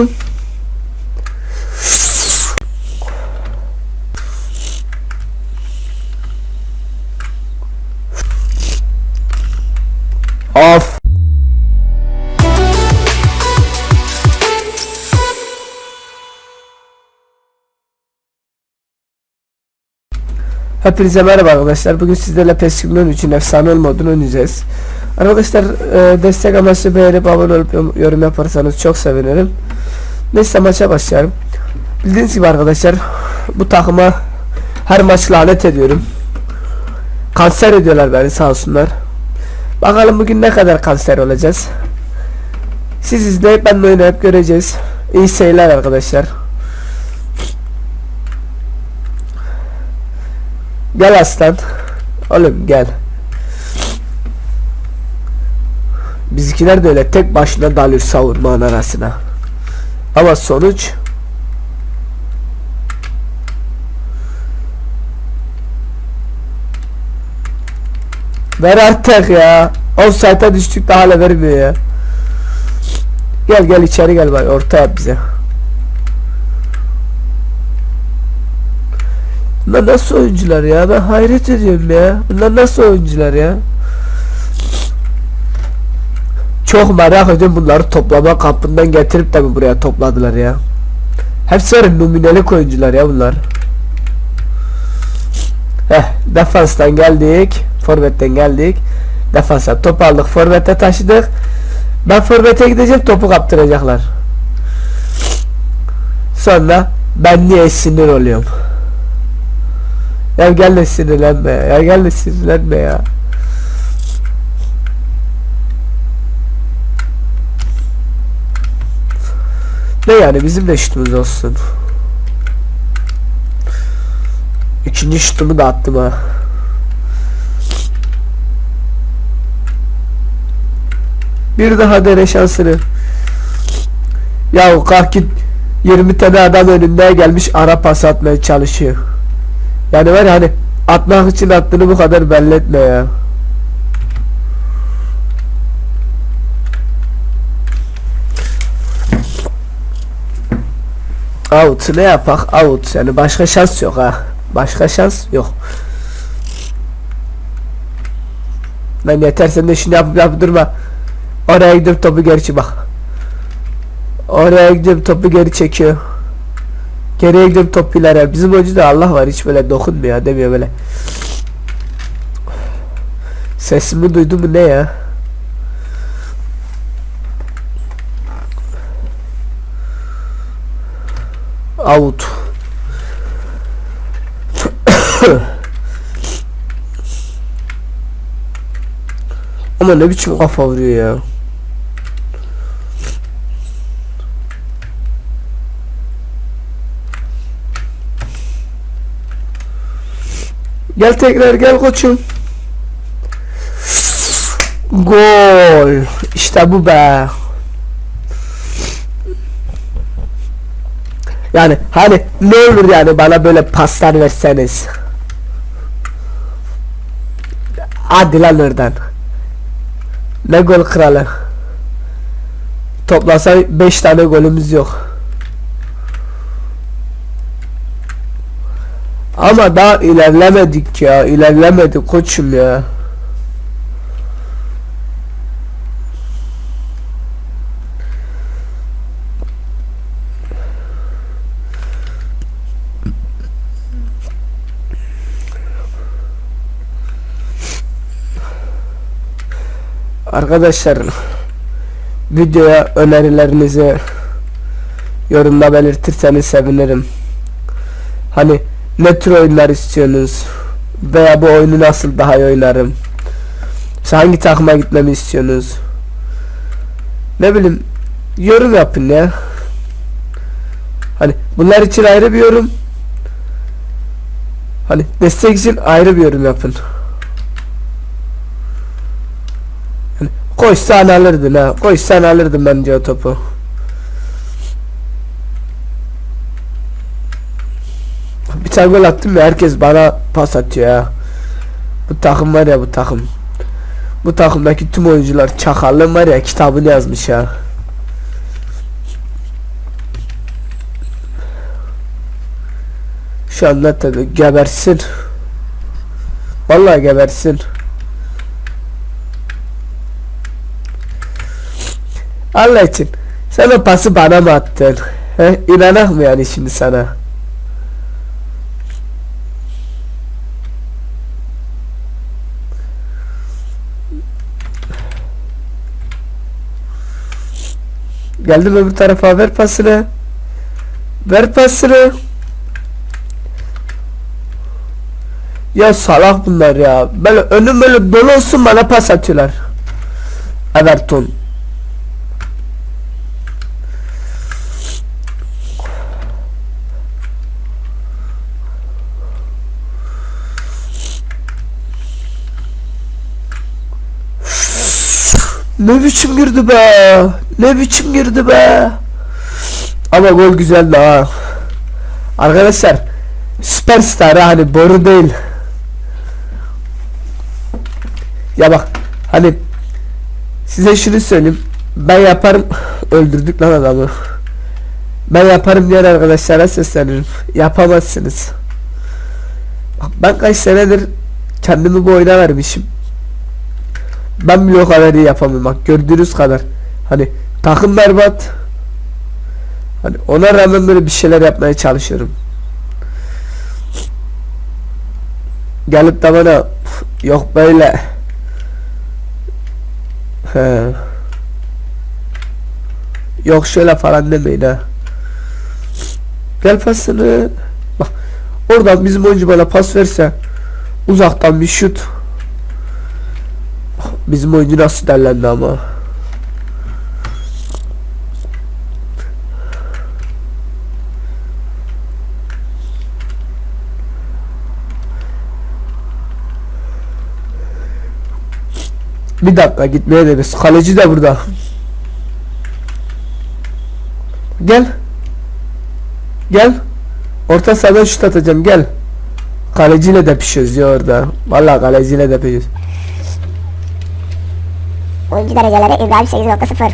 koçum. Of. Hepinize merhaba arkadaşlar. Bugün sizlerle PES 2013'ün efsane modunu oynayacağız. Arkadaşlar e, destek amaçlı beğenip abone olup yorum yaparsanız çok sevinirim. Neyse maça başlayalım. Bildiğiniz gibi arkadaşlar bu takıma her maç lanet ediyorum. Kanser ediyorlar beni sağ olsunlar. Bakalım bugün ne kadar kanser olacağız. Siz izleyip ben oynayıp göreceğiz. İyi seyirler arkadaşlar. Gel aslan. Oğlum gel. Bizimkiler de öyle tek başına dalıyor savunmanın arasına. Ama sonuç Ver artık ya. Offside'a düştük de hala vermiyor ya. Gel gel içeri gel bak orta yap bize. Bunlar nasıl oyuncular ya? Ben hayret ediyorum ya. Bunlar nasıl oyuncular ya? Çok merak ediyorum bunları toplama kampından getirip de mi buraya topladılar ya? Hepsi var ya, numunelik oyuncular ya bunlar. Heh, defanstan geldik. Forvetten geldik. Defansa top aldık. Forvete taşıdık. Ben forvete gideceğim topu kaptıracaklar. Sonra ben niye sinir oluyorum? Ya gel de sinirlenme ya. Ya gel de sinirlenme ya. Ne yani bizim de şutumuz olsun. İkinci şutumu da attım ha. Bir daha dene şansını. Ya kalk git 20 tane adam önümde gelmiş ara pas atmaya çalışıyor. Yani var ya hani atmak için attığını bu kadar belli etme ya. Out ne yapak? Out. Yani başka şans yok ha. Başka şans yok. Lan yeter sen de şunu yapıp yapıp durma. Oraya gidip topu geri çek bak. Oraya gidip topu geri çekiyor. Geriye gidip top ileri. Bizim oyuncuda Allah var hiç böyle dokunmuyor demiyor böyle. Sesimi duydu mu ne ya Out Ama ne biçim kafa vuruyor ya Gel tekrar gel koçum. Gol. İşte bu be. Yani hani ne olur yani bana böyle paslar verseniz. Hadi lan. Ne gol kralı. Toplasa 5 tane golümüz yok. Ama daha ilerlemedik ya. ilerlemedik koçum ya. Arkadaşlar videoya önerilerinizi yorumda belirtirseniz sevinirim. Hani ne tür oyunlar istiyorsunuz? Veya bu oyunu nasıl daha iyi oynarım? Siz hangi takıma gitmemi istiyorsunuz? Ne bileyim yorum yapın ya. Hani bunlar için ayrı bir yorum. Hani destek için ayrı bir yorum yapın. Koşsan alırdın ha. Koşsan alırdın bence o topu. Bir tane gol attım ve herkes bana pas atıyor ya. Bu takım var ya bu takım. Bu takımdaki tüm oyuncular çakallım var ya kitabını yazmış ya. Şu anda tabi gebersin. Vallahi gebersin. Allah için. Sen o pası bana mı attın? He, inanak mı yani şimdi sana? Geldim öbür tarafa ver pasını. Ver pasını. Ya salak bunlar ya. Böyle önüm böyle dolu olsun bana pas atıyorlar. Everton. Ne biçim girdi be? Ne biçim girdi be? Ama gol güzeldi ha. Arkadaşlar Süperstar ha, hani boru değil. Ya bak hani size şunu söyleyeyim. Ben yaparım öldürdük lan adamı. Ben yaparım diğer arkadaşlara seslenirim. Yapamazsınız. Bak ben kaç senedir kendimi bu oyuna vermişim. Ben bile o kadar iyi yapamıyorum bak gördüğünüz kadar. Hani takım berbat. Hani ona rağmen böyle bir şeyler yapmaya çalışıyorum. Gelip de bana yok böyle He. Yok şöyle falan demeyin ha. Gel pasını. Bak oradan bizim oyuncu bana pas verse uzaktan bir şut. Bizim oyuncu nasıl derlendi ama. Bir dakika gitmeye deriz. Kaleci de burada. Gel. Gel. Orta sahadan şut atacağım gel. Kaleciyle de pişiyoruz ya orada. Vallahi kaleciyle de pişiyoruz. Oyuncu dereceleri İbrahim 8.0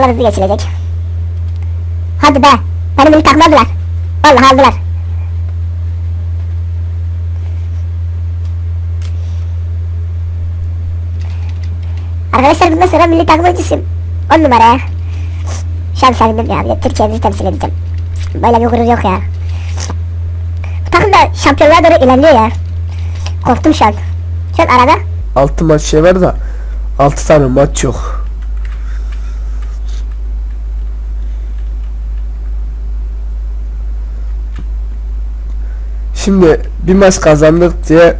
Buralar hızlı geçilecek. Hadi be. Benim ilk takımı aldılar. Vallahi aldılar. Arkadaşlar bundan sonra milli takım oyuncusuyum. 10 numara ya. Şu an sevindim ya. Türkiye'mizi temsil edeceğim. Böyle bir gurur yok ya. Bu takım da şampiyonluğa doğru ilerliyor ya. Korktum şu an. Şu an arada 6 maç şey var da 6 tane maç yok. Şimdi bir maç kazandık diye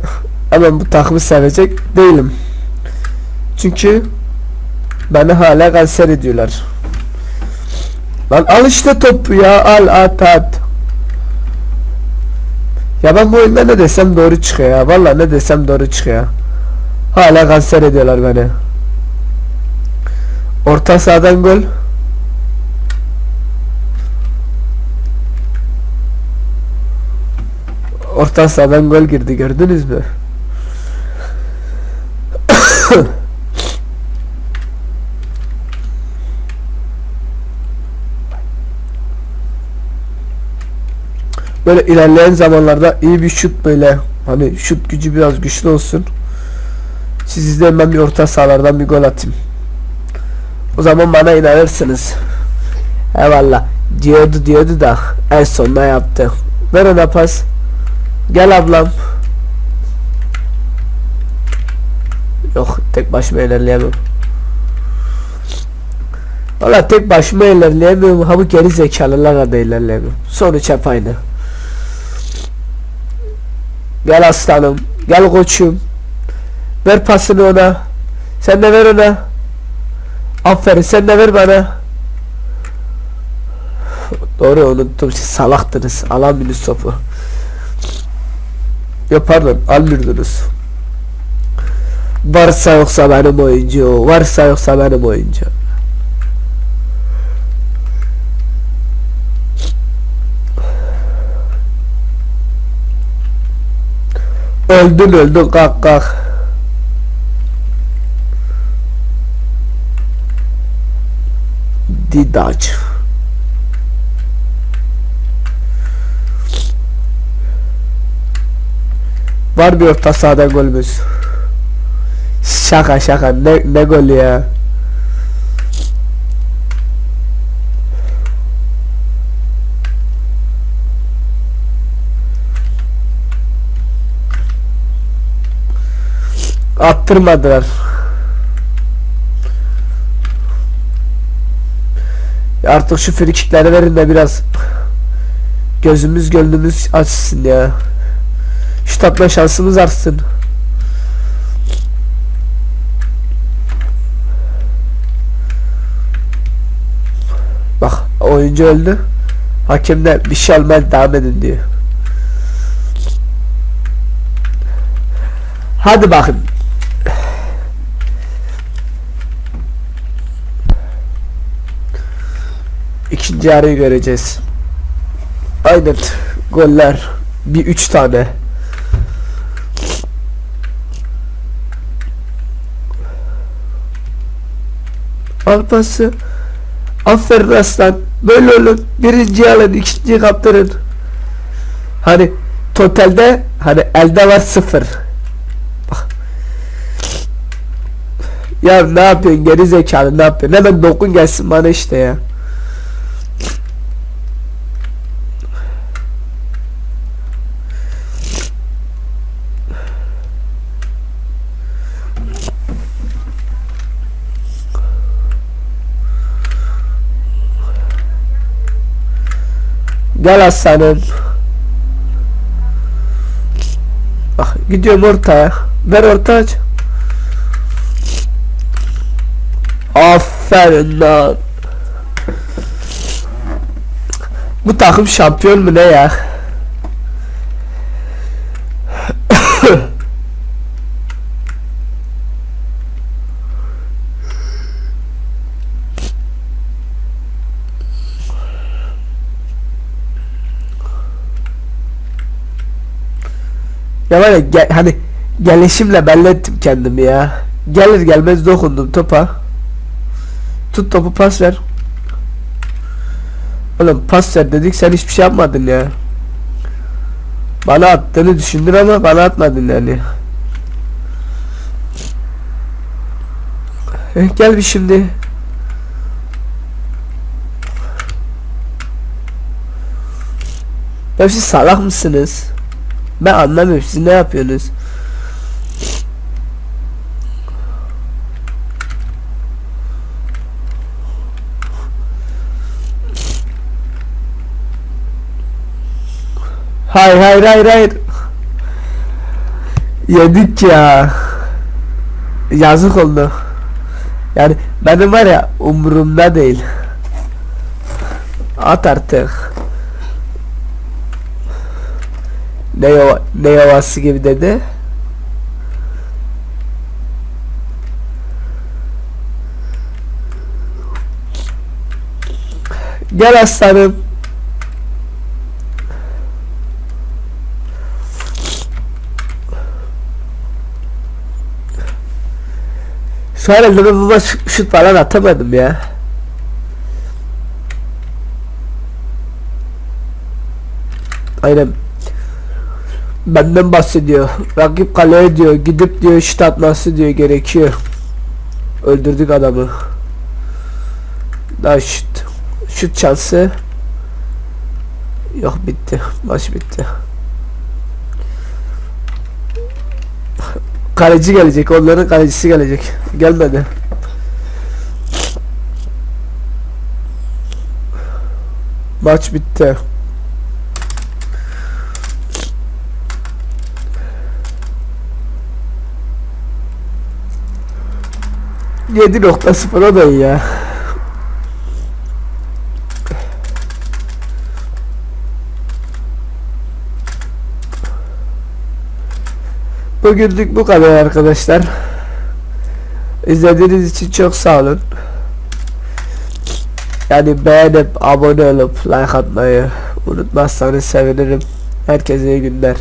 hemen bu takımı sevecek değilim. Çünkü beni hala kanser ediyorlar. Lan al işte topu ya al at at. Ya ben bu oyunda ne desem doğru çıkıyor ya. Vallahi ne desem doğru çıkıyor. Hala kanser ediyorlar beni. Orta sahadan gol. Orta sahadan gol girdi gördünüz mü? böyle ilerleyen zamanlarda iyi bir şut böyle hani şut gücü biraz güçlü olsun. Siz izleyin ben bir orta sahalardan bir gol atayım. O zaman bana inanırsınız. Eyvallah. Diyordu diyordu da en sonunda yaptı. Ver ona pas. Gel ablam. Yok tek başıma ilerleyemem. Valla tek başıma ilerleyemiyorum. Ha bu geri zekalılarla da ilerleyemiyorum. Sonuç hep aynı. Gel aslanım. Gel koçum. Ver pasını ona. Sen de ver ona. Aferin sen de ver bana. Doğru unuttum siz salaktınız. Alamıyorsunuz topu. Yok pardon almıyordunuz. Varsa yoksa benim oyuncu. Varsa yoksa benim oyuncu. Öldün öldün kalk kalk. Didaç. Var bir orta sahada golümüz. Şaka şaka ne, ne golü ya. Attırmadılar. Artık şu frikikleri verin de biraz gözümüz gönlümüz açsın ya. Şu tatma şansımız artsın. Bak oyuncu öldü. Hakem de bir şey almaya devam edin diyor. Hadi bakın. İkinci yarıyı göreceğiz. Aynen. Goller. Bir üç tane. Al pası. Aferin aslan. Böyle olun. Birinci alın. ikinciyi kaptırın. Hani totalde hani elde var sıfır. Ya ne yapıyorsun geri zekalı ne yapıyorsun? Hemen dokun gelsin bana işte ya. Gel aslanım. Bak gidiyorum ortaya. Ver orta aç. Aferin lan. Bu takım şampiyon mu ne ya? Ya var ya gel, hani gelişimle belli ettim kendimi ya. Gelir gelmez dokundum topa. Tut topu pas ver. Oğlum pas ver dedik sen hiçbir şey yapmadın ya. Bana attığını düşündün ama bana atmadın yani. Eh, gel bir şimdi. Ya salak mısınız? Ben anlamıyorum siz ne yapıyorsunuz? Hayır hayır hayır hayır. Yedik ya. Yazık oldu. Yani benim var ya umurumda değil. At artık. Ne yova, ne yovası gibi dedi. Gel aslanım. Şu an elime baba ş- şut falan atamadım ya. Aynen. Benden bahsediyor. Rakip kaleye diyor. Gidip diyor şut atması diyor gerekiyor. Öldürdük adamı. Daha şut. Şut şansı. Yok bitti. Maç bitti. Kaleci gelecek. Onların kalecisi gelecek. Gelmedi. Maç bitti. Yedi nokta sıfır o da iyi ya. Bugünlük bu kadar arkadaşlar. İzlediğiniz için çok sağ olun. Yani beğenip abone olup like atmayı unutmazsanız sevinirim. Herkese iyi günler.